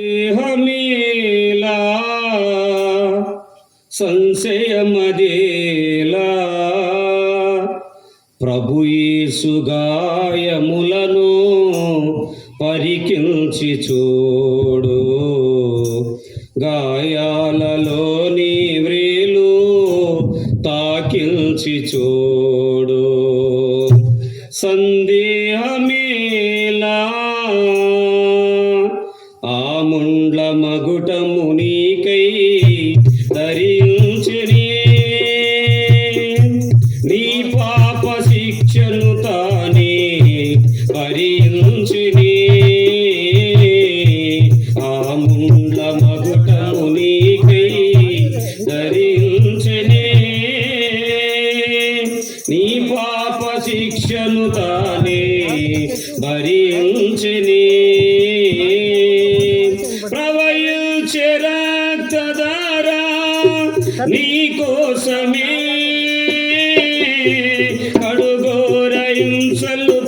దేహమేలా సంశయమదేలా. ప్రభు యేసు పరికించి చూడు. గాయాలలోని వ్రేలు తాకించి చూడు. సందేహమేలా పాప శిక్షను తానే భరించుని ఆ ముండ్ల మగుటము నీకై ధరించని. నీ పాప శిక్షను తానే భరించని ప్రవహించే నీ కోసమే. కడుగోర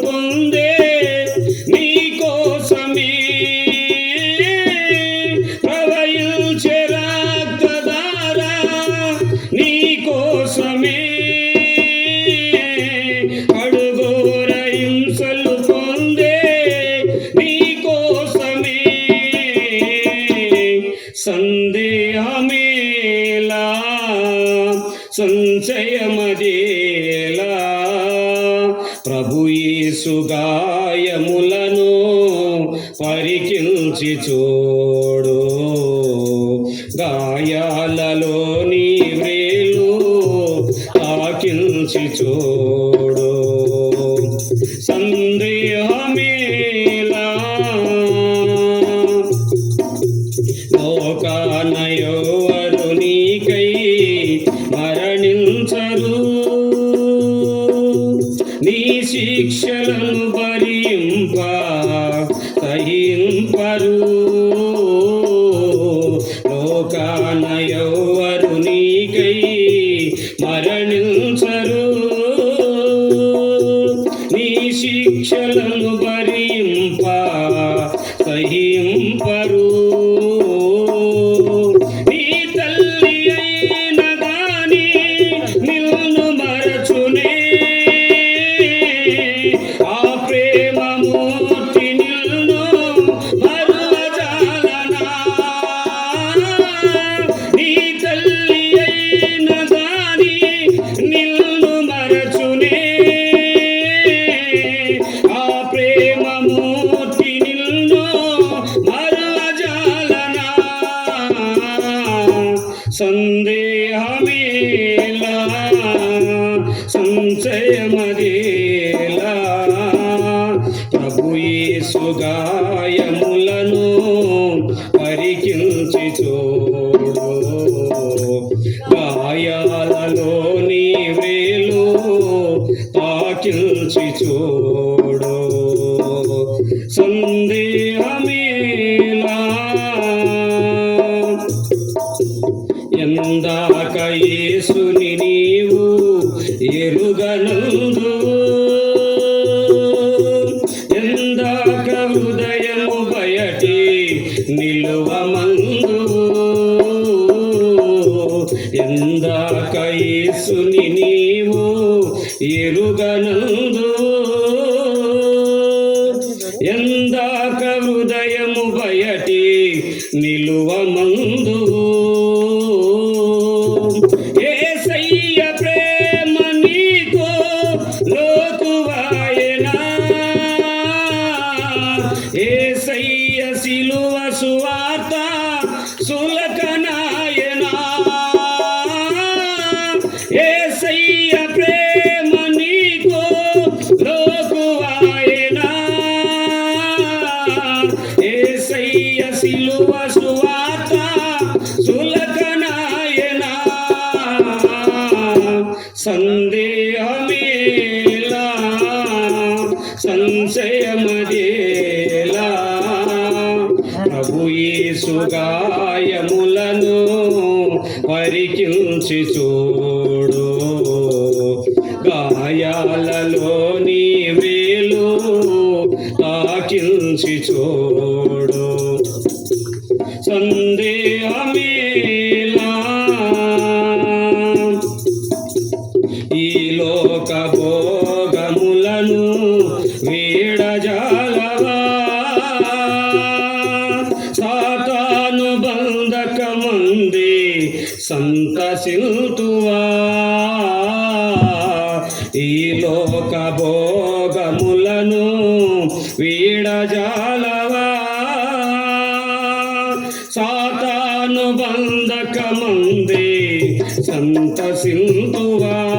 పొందే నీ కోసమే ప్రవహించే నీ కోసమే కడుగోర పొందే నీ కోసమే సందేహమేలా సంచయమది యేసు గాయములను పరికించి చూడు. గాయాలలోని వేలు తాకించి చూడు. సందేహమేలా లోకానయోవరు నీకై మరణించరు. శిక్షలను భరింప సహింపరు. లోకానయోవరు నీకై మరణించరు. నీ శిక్షలను సందేహమేలా? సంశయమదేలా? ప్రభు యేసు పరికించి చూడు గాయాలలోని వేలు తాకించి చూడు ఎందాక యేసుని నీవు ఎరుగనందు. ఎందాక హృదయము బయటి నిలువమందు. ఎందాక యేసుని నీవు ఎరుగనందు. ఎందాక హృదయము బయటి నిలువమందు. ఏసయ్య సిలువ సువార్త సులకనాయనా ఏసయ్య ప్రేమ నీకు లోకువాయనా ఏసయ్య సిలువ సువార్త సులకనాయనా సందేహమేలా గాయములను పరికించి చూడు. గాయాలలోని వేలు తాకించి చూడు. సందేహమే సంతసింతువా. ఈ లోక భోగములను వీడజాలవా. సాతాను బంధకమంది సంతసింతువా.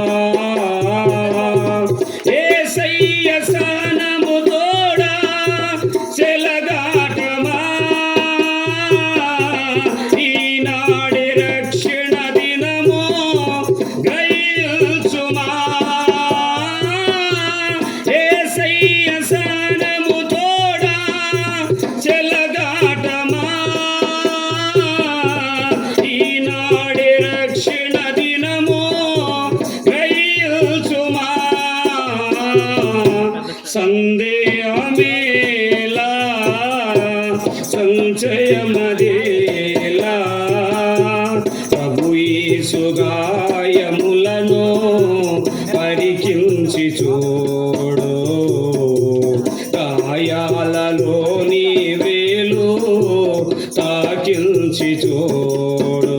సుగాయములను పరికించి చూడు. గాయాలలోని వేలు తాకించి చూడు.